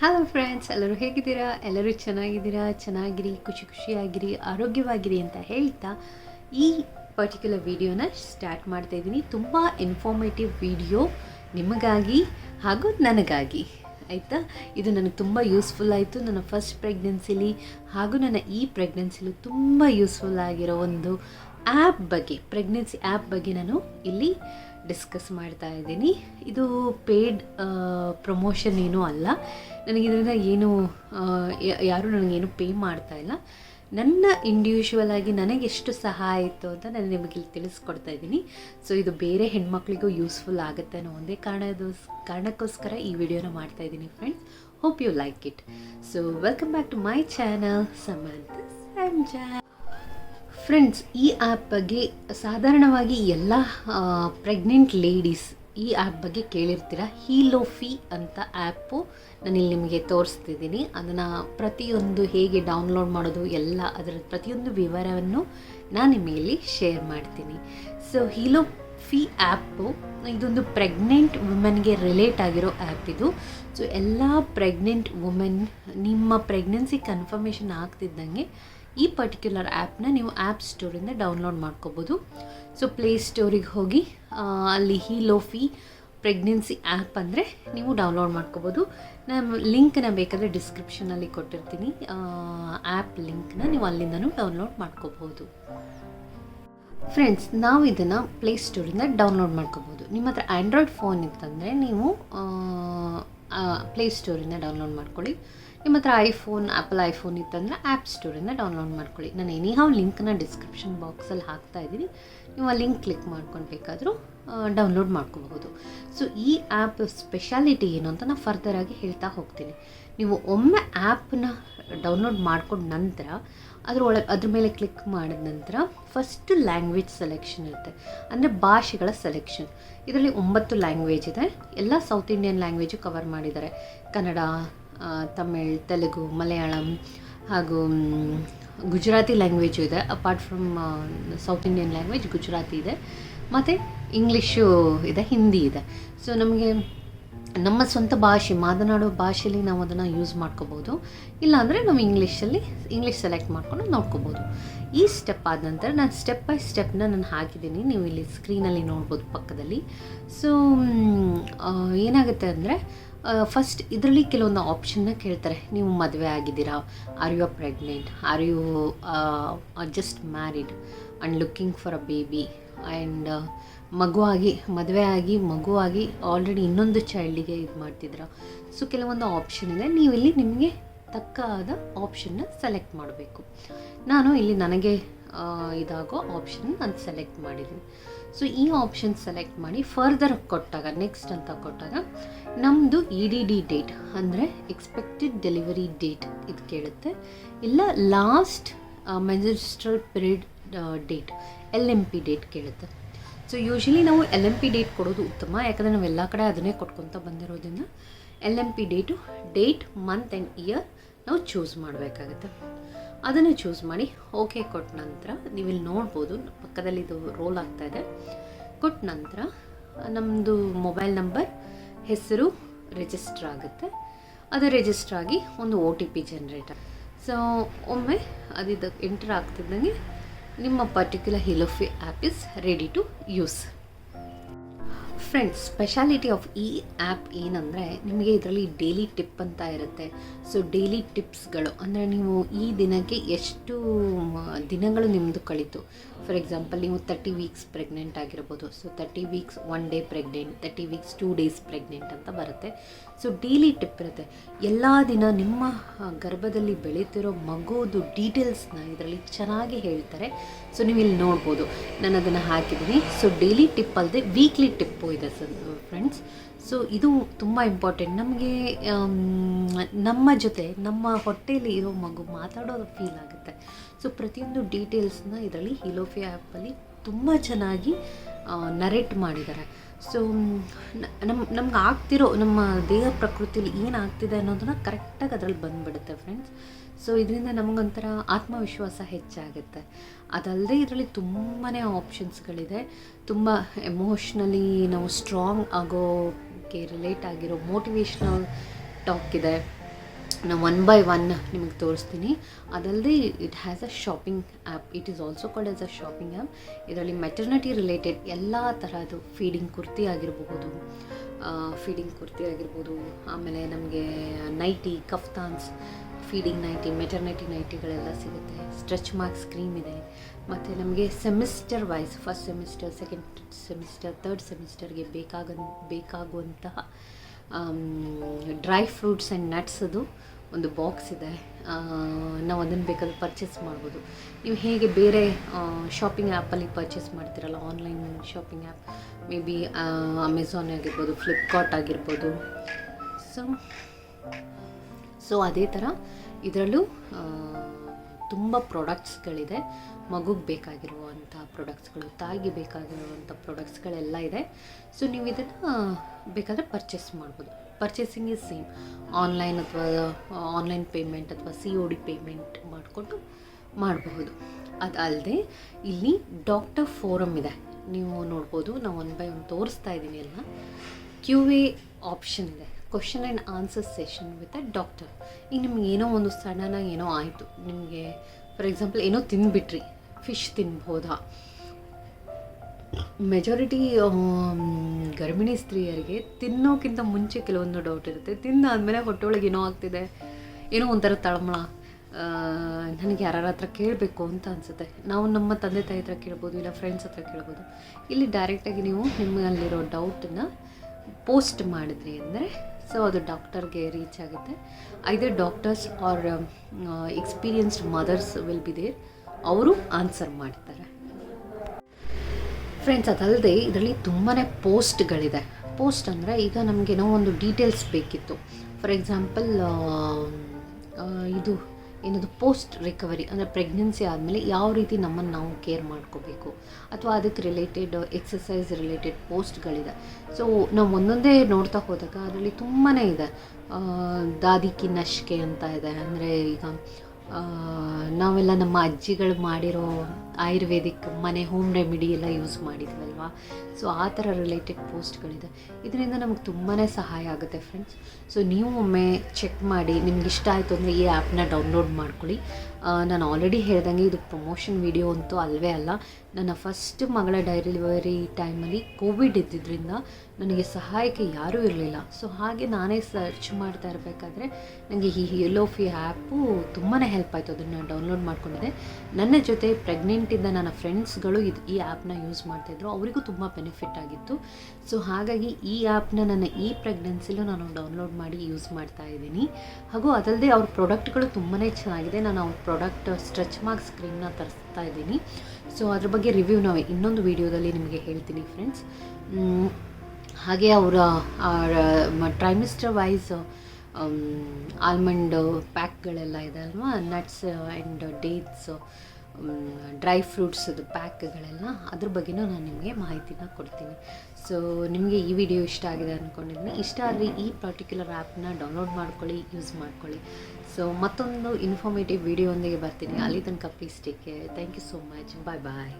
Hello friends ಎಲ್ಲರೂ ಹೇಗಿದ್ದೀರಾ? ಎಲ್ಲರೂ ಚೆನ್ನಾಗಿದ್ದೀರಾ? ಚೆನ್ನಾಗಿರಿ, ಖುಷಿ ಖುಷಿಯಾಗಿರಿ, ಆರೋಗ್ಯವಾಗಿರಿ ಅಂತ ಹೇಳ್ತಾ ಈ ಪರ್ಟಿಕ್ಯುಲರ್ ವಿಡಿಯೋನ ಸ್ಟಾರ್ಟ್ ಮಾಡ್ತಾ ಇದ್ದೀನಿ. ತುಂಬ ಇನ್ಫಾರ್ಮೇಟಿವ್ ವಿಡಿಯೋ ನಿಮಗಾಗಿ ಹಾಗೂ ನನಗಾಗಿ. ಆಯಿತಾ? ಇದು ನನಗೆ ತುಂಬ ಯೂಸ್ಫುಲ್ ಆಯಿತು. ನನ್ನ ಫಸ್ಟ್ ಪ್ರೆಗ್ನೆನ್ಸಿಲಿ ಹಾಗೂ ನನ್ನ ಈ ಪ್ರೆಗ್ನೆನ್ಸಿಲಿ ತುಂಬ ಯೂಸ್ಫುಲ್ ಆಗಿರೋ ಒಂದು ಆ್ಯಪ್ ಬಗ್ಗೆ ಪ್ರೆಗ್ನೆನ್ಸಿ ಆ್ಯಪ್ ಬಗ್ಗೆ ನಾನು ಇಲ್ಲಿ ಡಿಸ್ಕಸ್ ಮಾಡ್ತಾ ಇದ್ದೀನಿ. ಇದು ಪೇಯ್ಡ್ ಪ್ರಮೋಷನ್ ಏನೂ ಅಲ್ಲ. ನನಗೆ ಇದರಿಂದ ಏನು ಯಾರೂ ನನಗೇನು ಪೇ ಮಾಡ್ತಾ ಇಲ್ಲ. ನನ್ನ ಇಂಡಿವಿಜುವಲ್ ಆಗಿ ನನಗೆ ಎಷ್ಟು ಸಹಾಯ ಆಯಿತು ಅಂತ ನಾನು ನಿಮಗೆ ಇಲ್ಲಿ ತಿಳಿಸ್ಕೊಡ್ತಾ ಇದ್ದೀನಿ. ಸೊ ಇದು ಬೇರೆ ಹೆಣ್ಮಕ್ಳಿಗೂ ಯೂಸ್ಫುಲ್ ಆಗುತ್ತೆ ಅನ್ನೋ ಒಂದೇ ಕಾರಣದ, ಕಾರಣಕ್ಕೋಸ್ಕರ ಈ ವಿಡಿಯೋನ ಮಾಡ್ತಾ ಇದ್ದೀನಿ friends hope you like it so welcome back to my channel Samantha ಸಂಜಾ ಫ್ರೆಂಡ್ಸ್ ಈ ಆ್ಯಪ್ ಬಗ್ಗೆ ಸಾಧಾರಣವಾಗಿ ಎಲ್ಲ ಪ್ರೆಗ್ನೆಂಟ್ ಲೇಡೀಸ್ ಈ ಆ್ಯಪ್ ಬಗ್ಗೆ ಕೇಳಿರ್ತೀರ? ಹೀಲೋಫಿ ಅಂತ ಆ್ಯಪು ನಾನಿಲ್ಲಿ ನಿಮಗೆ ತೋರಿಸ್ತಿದ್ದೀನಿ. ಅದನ್ನು ಪ್ರತಿಯೊಂದು ಹೇಗೆ ಡೌನ್ಲೋಡ್ ಮಾಡೋದು, ಎಲ್ಲ ಅದರ ಪ್ರತಿಯೊಂದು ವಿವರವನ್ನು ನಾನು ನಿಮಗೆ ಶೇರ್ ಮಾಡ್ತೀನಿ. ಸೊ ಹೀಲೋಫಿ ಆ್ಯಪು ಇದೊಂದು ಪ್ರೆಗ್ನೆಂಟ್ ವುಮೆನ್ಗೆ ರಿಲೇಟ್ ಆಗಿರೋ ಆ್ಯಪ್ ಇದು. ಸೊ ಎಲ್ಲ ಪ್ರೆಗ್ನೆಂಟ್ ವುಮೆನ್ ನಿಮ್ಮ ಪ್ರೆಗ್ನೆನ್ಸಿ ಕನ್ಫರ್ಮೇಷನ್ ಆಗ್ತಿದ್ದಂಗೆ ಈ ಪರ್ಟಿಕ್ಯುಲರ್ ಆ್ಯಪ್ನ ನೀವು ಆ್ಯಪ್ ಸ್ಟೋರಿಂದ ಡೌನ್ಲೋಡ್ ಮಾಡ್ಕೋಬೋದು. ಸೊ ಪ್ಲೇ ಸ್ಟೋರಿಗೆ ಹೋಗಿ ಅಲ್ಲಿ ಹೀಲೋಫಿ ಪ್ರೆಗ್ನೆನ್ಸಿ ಆ್ಯಪ್ ಅಂದರೆ ನೀವು ಡೌನ್ಲೋಡ್ ಮಾಡ್ಕೋಬೋದು. ನಾನು ಲಿಂಕ್ನ ಬೇಕಾದರೆ ಡಿಸ್ಕ್ರಿಪ್ಷನಲ್ಲಿ ಕೊಟ್ಟಿರ್ತೀನಿ. ಆ್ಯಪ್ ಲಿಂಕ್ನ ನೀವು ಅಲ್ಲಿಂದನೂ ಡೌನ್ಲೋಡ್ ಮಾಡ್ಕೋಬೋದು. ಫ್ರೆಂಡ್ಸ್ ನಾವು ಇದನ್ನು ಪ್ಲೇಸ್ಟೋರಿಂದ ಡೌನ್ಲೋಡ್ ಮಾಡ್ಕೋಬೋದು. ನಿಮ್ಮ ಹತ್ರ ಆ್ಯಂಡ್ರಾಯ್ಡ್ ಫೋನ್ ಇತ್ತಂದರೆ ನೀವು ಪ್ಲೇಸ್ಟೋರಿಂದ ಡೌನ್ಲೋಡ್ ಮಾಡ್ಕೊಳ್ಳಿ. ನಿಮ್ಮ ಹತ್ರ ಐಫೋನ್ ಆ್ಯಪಲ್ ಐಫೋನ್ ಇತ್ತಂದರೆ ಆ್ಯಪ್ ಸ್ಟೋರಿಂದ ಡೌನ್ಲೋಡ್ ಮಾಡ್ಕೊಳ್ಳಿ. ನಾನು ಎನಿ ಹಾವ್ ಲಿಂಕ್ನ ಡಿಸ್ಕ್ರಿಪ್ಷನ್ ಬಾಕ್ಸಲ್ಲಿ ಹಾಕ್ತಾ ಇದ್ದೀನಿ. ನೀವು ಆ ಲಿಂಕ್ ಕ್ಲಿಕ್ ಮಾಡ್ಕೊಂಡು ಬೇಕಾದರೂ ಡೌನ್ಲೋಡ್ ಮಾಡ್ಕೋಬಹುದು. ಸೊ ಈ ಆ್ಯಪ್ ಸ್ಪೆಷಾಲಿಟಿ ಏನು ಅಂತ ನಾನು ಫರ್ದರಾಗಿ ಹೇಳ್ತಾ ಹೋಗ್ತೀನಿ. ನೀವು ಒಮ್ಮೆ ಆ್ಯಪ್ನ ಡೌನ್ಲೋಡ್ ಮಾಡ್ಕೊಂಡ ನಂತರ, ಅದರೊಳಗೆ, ಅದ್ರ ಮೇಲೆ ಕ್ಲಿಕ್ ಮಾಡಿದ ನಂತರ ಫಸ್ಟ್ ಲ್ಯಾಂಗ್ವೇಜ್ ಸೆಲೆಕ್ಷನ್ ಇರುತ್ತೆ. ಅಂದರೆ ಭಾಷೆಗಳ ಸೆಲೆಕ್ಷನ್ ಇದರಲ್ಲಿ ಒಂಬತ್ತು ಲ್ಯಾಂಗ್ವೇಜ್ ಇದೆ. ಎಲ್ಲ ಸೌತ್ ಇಂಡಿಯನ್ ಲ್ಯಾಂಗ್ವೇಜು ಕವರ್ ಮಾಡಿದ್ದಾರೆ. ಕನ್ನಡ ತಮಿಳ್, ತೆಲುಗು, ಮಲಯಾಳಂ ಹಾಗೂ ಗುಜರಾತಿ ಲ್ಯಾಂಗ್ವೇಜು ಇದೆ. Apart from south Indian language Gujarati ಇದೆ. ಮತ್ತು ಇಂಗ್ಲೀಷು ಇದೆ ಹಿಂದಿ ಇದೆ. ಸೊ ನಮಗೆ ನಮ್ಮ ಸ್ವಂತ ಭಾಷೆ ಮಾತನಾಡೋ ಭಾಷೆಯಲ್ಲಿ ನಾವು ಅದನ್ನು ಯೂಸ್ ಮಾಡ್ಕೋಬೋದು. ಇಲ್ಲಾಂದರೆ ನಾವು ಇಂಗ್ಲೀಷಲ್ಲಿ ಇಂಗ್ಲೀಷ್ ಸೆಲೆಕ್ಟ್ ಮಾಡ್ಕೊಂಡು ನೋಡ್ಕೋಬೋದು. ಈ ಸ್ಟೆಪ್ ಆದ ನಂತರ ನಾನು ಸ್ಟೆಪ್ ಬೈ ಸ್ಟೆಪ್ನ ನಾನು ಹಾಕಿದ್ದೀನಿ. ನೀವು ಇಲ್ಲಿ ಸ್ಕ್ರೀನಲ್ಲಿ ನೋಡ್ಬೋದು ಪಕ್ಕದಲ್ಲಿ. ಸೊ ಏನಾಗುತ್ತೆ ಅಂದರೆ ಫಸ್ಟ್ ಇದರಲ್ಲಿ ಕೆಲವೊಂದು ಆಪ್ಷನ್ನ ಕೇಳ್ತಾರೆ. ನೀವು ಮದುವೆ ಆಗಿದ್ದೀರಾ? Are you a pregnant are you just married and looking for a baby and ಮಗುವಾಗಿ, ಮದುವೆ ಆಗಿ, ಮಗುವಾಗಿ ಆಲ್ರೆಡಿ ಇನ್ನೊಂದು ಚೈಲ್ಡಿಗೆ ಇದು ಮಾಡ್ತಿದ್ರ ಸೊ ಕೆಲವೊಂದು ಆಪ್ಷನ್ ಇದೆ. ನೀವು ಇಲ್ಲಿ ನಿಮಗೆ ತಕ್ಕಾದ ಆಪ್ಷನ್ನ ಸೆಲೆಕ್ಟ್ ಮಾಡಬೇಕು. ನಾನು ಇಲ್ಲಿ ನನಗೆ ಇದಾಗೋ ಆಪ್ಷನ್ ನಾನು ಸೆಲೆಕ್ಟ್ ಮಾಡಿದ್ದೀನಿ. ಸೊ ಈ ಆಪ್ಷನ್ ಸೆಲೆಕ್ಟ್ ಮಾಡಿ ಫರ್ದರ್ ಕೊಟ್ಟಾಗ ನೆಕ್ಸ್ಟ್ ಅಂತ ಕೊಟ್ಟಾಗ ನಮ್ಮದು ಇ ಡಿ ಡಿ ಡೇಟ್ ಅಂದರೆ ಎಕ್ಸ್ಪೆಕ್ಟೆಡ್ ಡೆಲಿವರಿ ಡೇಟ್ ಇದು ಕೇಳುತ್ತೆ. ಇಲ್ಲ last menstrual period date L M P date ಕೇಳುತ್ತೆ. ಸೊ ಯೂಶಲಿ ನಾವು ಎಲ್ ಎಂ ಪಿ ಡೇಟ್ ಕೊಡೋದು ಉತ್ತಮ, ಯಾಕಂದರೆ ನಾವು ಎಲ್ಲ ಕಡೆ ಅದನ್ನೇ ಕೊಟ್ಕೊತ ಬಂದಿರೋದ್ರಿಂದ L M P date date month and year ನಾವು ಚೂಸ್ ಮಾಡಬೇಕಾಗತ್ತೆ. ಅದನ್ನು ಚೂಸ್ ಮಾಡಿ ಓಕೆ ಕೊಟ್ಟ ನಂತರ ನೀವು ಇಲ್ಲಿ ನೋಡ್ಬೋದು, ಪಕ್ಕದಲ್ಲಿ ಇದು ರೋಲ್ ಆಗ್ತಾ ಇದೆ. ಕೊಟ್ಟ ನಂತರ ನಮ್ಮದು ಮೊಬೈಲ್ ನಂಬರ್ ಹೆಸರು ರಿಜಿಸ್ಟರ್ ಆಗುತ್ತೆ. ಅದು ರಿಜಿಸ್ಟರ್ ಆಗಿ ಒಂದು O T P generate so ಒಮ್ಮೆ ಅದಿದ ಎಂಟರ್ ಆಗ್ತಿದ್ದಂಗೆ ನಿಮ್ಮ particular Healofy app is ready to use friends speciality of ಈ ಆ್ಯಪ್ ಏನಂದರೆ ನಿಮಗೆ ಇದರಲ್ಲಿ ಡೈಲಿ ಟಿಪ್ ಅಂತ ಇರುತ್ತೆ. ಸೊ ಡೈಲಿ ಟಿಪ್ಸ್ಗಳು ಅಂದರೆ ನೀವು ಈ ದಿನಕ್ಕೆ ಎಷ್ಟು ದಿನಗಳು ನಿಮ್ಮದು ಕಳೀತು. ಫಾರ್ ಎಕ್ಸಾಂಪಲ್ ನೀವು ತರ್ಟಿ ವೀಕ್ಸ್ ಪ್ರೆಗ್ನೆಂಟ್ ಆಗಿರ್ಬೋದು. So thirty weeks one day pregnant thirty weeks two days pregnant ಅಂತ ಬರುತ್ತೆ. ಸೊ ಡೈಲಿ ಟಿಪ್ ಇರುತ್ತೆ. ಎಲ್ಲ ದಿನ ನಿಮ್ಮ ಗರ್ಭದಲ್ಲಿ ಬೆಳೀತಿರೋ ಮಗುವುದು ಡೀಟೇಲ್ಸ್ನ ಇದರಲ್ಲಿ ಚೆನ್ನಾಗಿ ಹೇಳ್ತಾರೆ. ಸೊ ನೀವು ಇಲ್ಲಿ ನೋಡ್ಬೋದು. ನಾನು ಅದನ್ನು ಹಾಕಿದ್ದೀನಿ. ಸೊ ಡೈಲಿ ಟಿಪ್ ಅಲ್ಲದೆ ವೀಕ್ಲಿ ಟಿಪ್ಪು ಇದೆ ಸರ್ ಫ್ರೆಂಡ್ಸ್ ಸೊ ಇದು ತುಂಬ ಇಂಪಾರ್ಟೆಂಟ್ ನಮಗೆ ನಮ್ಮ ಜೊತೆ, ನಮ್ಮ ಹೊಟ್ಟೆಯಲ್ಲಿ ಇರೋ ಮಗು ಮಾತಾಡೋದು ಫೀಲ್ ಆಗುತ್ತೆ. ಸೊ ಪ್ರತಿಯೊಂದು ಡೀಟೇಲ್ಸ್ನ ಇದರಲ್ಲಿ ಹಿಲೋಫಿ ಆ್ಯಪಲ್ಲಿ ತುಂಬ ಚೆನ್ನಾಗಿ ನರೇಟ್ ಮಾಡಿದ್ದಾರೆ. ಸೊ ನಮ್ಮ ನಮ್ಗೆ ಆಗ್ತಿರೋ, ನಮ್ಮ ದೇಹ ಪ್ರಕೃತಿಲಿ ಏನಾಗ್ತಿದೆ ಅನ್ನೋದನ್ನ ಕರೆಕ್ಟಾಗಿ ಅದರಲ್ಲಿ ಬಂದುಬಿಡುತ್ತೆ ಫ್ರೆಂಡ್ಸ್ ಸೊ ಇದರಿಂದ ನಮಗೊಂಥರ ಆತ್ಮವಿಶ್ವಾಸ ಹೆಚ್ಚಾಗುತ್ತೆ. ಅದಲ್ಲದೆ ಇದರಲ್ಲಿ ತುಂಬಾ ಆಪ್ಷನ್ಸ್ಗಳಿದೆ ತುಂಬ ಎಮೋಷ್ನಲಿ ನಾವು ಸ್ಟ್ರಾಂಗ್ ಆಗೋಕ್ಕೆ ರಿಲೇಟ್ ಆಗಿರೋ ಮೋಟಿವೇಶ್ನಲ್ ಟಾಕ್ ಇದೆ. ನಾನು ಒನ್ ಬೈ ಒನ್ ನಿಮಗೆ ತೋರಿಸ್ತೀನಿ. ಅದಲ್ಲದೆ it has a shopping app it is also called as a shopping app ಇದರಲ್ಲಿ ಮೆಟರ್ನಿಟಿ ರಿಲೇಟೆಡ್ ಎಲ್ಲ ಥರದ್ದು ಫೀಡಿಂಗ್ ಕುರ್ತಿ ಆಗಿರಬಹುದು ಫೀಡಿಂಗ್ ಕುರ್ತಿ ಆಗಿರ್ಬೋದು ಆಮೇಲೆ ನಮಗೆ nighty kaftans feeding nighty maternity ನೈಟಿಗಳೆಲ್ಲ ಸಿಗುತ್ತೆ. ಸ್ಟ್ರೆಚ್ ಮಾರ್ಕ್ಸ್ ಕ್ರೀಮ್ ಇದೆ. ಮತ್ತು ನಮಗೆ semester wise first semester second semester third ಸೆಮಿಸ್ಟರ್ಗೆ ಬೇಕಾಗ ಬೇಕಾಗುವಂತಹ ಡ್ರೈ ಫ್ರೂಟ್ಸ್ ಆ್ಯಂಡ್ ನಟ್ಸದು ಒಂದು ಬಾಕ್ಸ್ ಇದೆ. ನಾವು ಅದನ್ನು ಬೇಕಾದ್ರೆ ಪರ್ಚೇಸ್ ಮಾಡ್ಬೋದು. ನೀವು ಹೇಗೆ ಬೇರೆ ಶಾಪಿಂಗ್ ಆ್ಯಪಲ್ಲಿ ಪರ್ಚೇಸ್ ಮಾಡ್ತೀರಲ್ಲ online shopping app may be Amazon ಆಗಿರ್ಬೋದು ಫ್ಲಿಪ್ಕಾರ್ಟ್ ಆಗಿರ್ಬೋದು. ಸೊ ಸೊ ಅದೇ ಥರ ಇದರಲ್ಲೂ ತುಂಬ ಪ್ರಾಡಕ್ಟ್ಸ್ಗಳಿದೆ ಮಗುಗೆ ಬೇಕಾಗಿರುವಂಥ ಪ್ರಾಡಕ್ಟ್ಸ್ಗಳು ತಾಯಿಗೆ ಬೇಕಾಗಿರುವಂಥ ಪ್ರಾಡಕ್ಟ್ಸ್ಗಳೆಲ್ಲ ಇದೆ. ಸೊ ನೀವು ಇದನ್ನು ಬೇಕಾದರೆ ಪರ್ಚೇಸ್ ಮಾಡ್ಬೋದು. ಪರ್ಚೇಸಿಂಗ್ ಇಸ್ ಸೇಮ್ ಆನ್ಲೈನ್ ಅಥವಾ ಆನ್ಲೈನ್ ಪೇಮೆಂಟ್ ಅಥವಾ ಸಿ ಒ ಡಿ ಪೇಮೆಂಟ್ ಮಾಡಿಕೊಂಡು ಮಾಡಬಹುದು. ಅದಲ್ಲದೆ ಇಲ್ಲಿ ಡಾಕ್ಟರ್ ಫೋರಮ್ ಇದೆ. ನೀವು ನೋಡ್ಬೋದು, ನಾವು ಒನ್ ಬೈ ಒನ್ ತೋರಿಸ್ತಾ ಇದ್ದೀನಿ ಎಲ್ಲ. ಕ್ಯೂ ಎ ಆಪ್ಷನ್ ಇದೆ. Question and answer session with a doctor ಈಗ ನಿಮ್ಗೆ ಏನೋ ಒಂದು ಸಡನ್ನಾಗಿ ಏನೋ ಆಯಿತು. ನಿಮಗೆ ಫಾರ್ ಎಕ್ಸಾಂಪಲ್ ಏನೋ ತಿಂದುಬಿಟ್ರಿ ಫಿಶ್ ತಿನ್ಬೋದಾ? ಮೆಜಾರಿಟಿ ಗರ್ಭಿಣಿ ಸ್ತ್ರೀಯರಿಗೆ ತಿನ್ನೋಕ್ಕಿಂತ ಮುಂಚೆ ಕೆಲವೊಂದು ಡೌಟ್ ಇರುತ್ತೆ. ತಿಂದಾದಮೇಲೆ ಹೊಟ್ಟೆಯೊಳಗೆ ಏನೋ ಆಗ್ತಿದೆ. ಏನೋ ಒಂಥರ ತಳಮಳ. ನನಗೆ ಯಾರ ಹತ್ರ ಕೇಳಬೇಕು ಅಂತ ಅನಿಸುತ್ತೆ. ನಾವು ನಮ್ಮ ತಂದೆ ತಾಯಿ ಹತ್ರ ಕೇಳ್ಬೋದು, ಇಲ್ಲ ಫ್ರೆಂಡ್ಸ್ ಹತ್ರ ಕೇಳ್ಬೋದು. ಇಲ್ಲಿ ಡೈರೆಕ್ಟಾಗಿ ನೀವು ನಿಮ್ಮಲ್ಲಿರೋ ಡೌಟನ್ನು ಪೋಸ್ಟ್ ಮಾಡಿದ್ರಿ ಅಂದರೆ ಸೊ ಅದು ಡಾಕ್ಟರ್ಗೆ ರೀಚ್ ಆಗುತ್ತೆ. Either doctors are experienced mothers will be there ಅವರು ಆನ್ಸರ್ ಮಾಡ್ತಾರೆ. ಫ್ರೆಂಡ್ಸ್ ಅದಲ್ಲದೆ ಇದರಲ್ಲಿ ತುಂಬಾ ಪೋಸ್ಟ್ಗಳಿದೆ. ಪೋಸ್ಟ್ ಅಂದರೆ ಈಗ ನಮಗೇನೋ ಒಂದು ಡೀಟೇಲ್ಸ್ ಬೇಕಿತ್ತು. ಫಾರ್ ಎಕ್ಸಾಂಪಲ್ ಇದು ಏನದು ಪೋಸ್ಟ್ ರಿಕವರಿ ಅಂದರೆ ಪ್ರೆಗ್ನೆನ್ಸಿ ಆದಮೇಲೆ ಯಾವ ರೀತಿ ನಮ್ಮನ್ನು ನಾವು ಕೇರ್ ಮಾಡ್ಕೋಬೇಕು ಅಥವಾ ಅದಕ್ಕೆ ರಿಲೇಟೆಡ್ ಎಕ್ಸಸೈಸ್ ರಿಲೇಟೆಡ್ ಪೋಸ್ಟ್ಗಳಿದೆ ಸೊ ನಾವು ಒಂದೊಂದೇ ನೋಡ್ತಾ ಹೋದಾಗ ಅದರಲ್ಲಿ ತುಂಬಾ ಇದೆ. ದಾದಿಕಿ ನಶ್ಕೆ ಅಂತ ಇದೆ. ಅಂದರೆ ಈಗ ನಾವೆಲ್ಲ ನಮ್ಮ ಅಜ್ಜಿಗಳು ಮಾಡಿರೋ ಆಯುರ್ವೇದಿಕ್ ಮನೆ ಹೋಮ್ ರೆಮಿಡಿ ಎಲ್ಲ ಯೂಸ್ ಮಾಡಿದ್ವಲ್ವಾ? ಸೊ ಆ ಥರ ರಿಲೇಟೆಡ್ ಪೋಸ್ಟ್ಗಳಿದೆ ಇದರಿಂದ ನಮಗೆ ತುಂಬಾ ಸಹಾಯ ಆಗುತ್ತೆ ಫ್ರೆಂಡ್ಸ್ ಸೊ ನೀವು ಒಮ್ಮೆ ಚೆಕ್ ಮಾಡಿ, ನಿಮ್ಗೆ ಇಷ್ಟ ಆಯಿತು ಅಂದರೆ ಈ ಆ್ಯಪ್ನ ಡೌನ್ಲೋಡ್ ಮಾಡ್ಕೊಳ್ಳಿ. ನಾನು ಆಲ್ರೆಡಿ ಹೇಳ್ದಂಗೆ ಇದು ಪ್ರಮೋಷನ್ ವಿಡಿಯೋ ಅಂತೂ ಅಲ್ವೇ ಅಲ್ಲ. ನನ್ನ ಫಸ್ಟ್ ಮಗಳ ಡೆಲಿವರಿ ಟೈಮಲ್ಲಿ ಕೋವಿಡ್ ಇದ್ದಿದ್ದರಿಂದ ನನಗೆ ಸಹಾಯಕ್ಕೆ ಯಾರೂ ಇರಲಿಲ್ಲ. ಸೊ ಹಾಗೆ ನಾನೇ ಸರ್ಚ್ ಮಾಡ್ತಾ ಇರಬೇಕಾದ್ರೆ ನನಗೆ ಈ ಎಲ್ಲೋಫಿ ಆ್ಯಪು ತುಂಬಾ ಹೆಲ್ಪ್ ಆಯಿತು. ಅದನ್ನು ಡೌನ್ಲೋಡ್ ಮಾಡ್ಕೊಂಡಿದ್ದೆ. ನನ್ನ ಜೊತೆ ಪ್ರೆಗ್ನೆಂಟ್ ಇದ್ದ ನನ್ನ ಫ್ರೆಂಡ್ಸ್ಗಳು ಇದು ಈ ಆ್ಯಪ್ನ ಯೂಸ್ ಮಾಡ್ತಿದ್ರು. ಅವರಿಗೂ ತುಂಬ ಬೆನಿಫಿಟ್ ಆಗಿತ್ತು. ಸೊ ಹಾಗಾಗಿ ಈ ಆ್ಯಪ್ನ ನನ್ನ ಈ ಪ್ರೆಗ್ನೆನ್ಸಿಲೂ ನಾನು ಡೌನ್ಲೋಡ್ ಮಾಡಿ ಯೂಸ್ ಮಾಡ್ತಾ ಇದ್ದೀನಿ. ಹಾಗೂ ಅದಲ್ಲದೆ ಅವ್ರ ಪ್ರಾಡಕ್ಟ್ಗಳು ತುಂಬಾ ಚೆನ್ನಾಗಿದೆ. ನಾನು ಅವ್ರ ಪ್ರಾಡಕ್ಟ್ ಸ್ಟ್ರೆಚ್ ಮಾರ್ಕ್ ಸ್ಕ್ರೀನ್ನ ತರಿಸ್ತಾ ಇದ್ದೀನಿ. ಸೊ ಅದ್ರ ಬಗ್ಗೆ ರಿವ್ಯೂ ನಾವು, ಇನ್ನೊಂದು ವೀಡಿಯೋದಲ್ಲಿ ನಿಮಗೆ ಹೇಳ್ತೀನಿ ಫ್ರೆಂಡ್ಸ್. ಹಾಗೆ ಅವರ ಟ್ರೈಮಿಸ್ಟರ್ ವೈಸ್ ಆಲ್ಮಂಡ್ ಪ್ಯಾಕ್ಗಳೆಲ್ಲ ಇದೆ ಅಲ್ವಾ? ನಟ್ಸ್ ಆ್ಯಂಡ್ ಡೇಟ್ಸ್ ಡ್ರೈ ಫ್ರೂಟ್ಸದು ಪ್ಯಾಕ್ಗಳೆಲ್ಲ ಅದ್ರ ಬಗ್ಗೆನೂ ನಾನು ನಿಮಗೆ ಮಾಹಿತಿನ ಕೊಡ್ತೀನಿ. ಸೊ ನಿಮಗೆ ಈ ವಿಡಿಯೋ ಇಷ್ಟ ಆಗಿದೆ ಅಂದ್ಕೊಂಡಿದ್ದೀನಿ ಇಷ್ಟ ಆದರೆ ಈ ಪರ್ಟಿಕ್ಯುಲರ್ ಆ್ಯಪ್ನ ಡೌನ್ಲೋಡ್ ಮಾಡ್ಕೊಳ್ಳಿ ಯೂಸ್ ಮಾಡ್ಕೊಳ್ಳಿ. ಸೊ ಮತ್ತೊಂದು ಇನ್ಫಾರ್ಮೇಟಿವ್ ವಿಡಿಯೋ ಒಂದಿಗೆ ಬರ್ತೀನಿ. ಅಲ್ಲಿ ತನಕ please take care thank you so much bye bye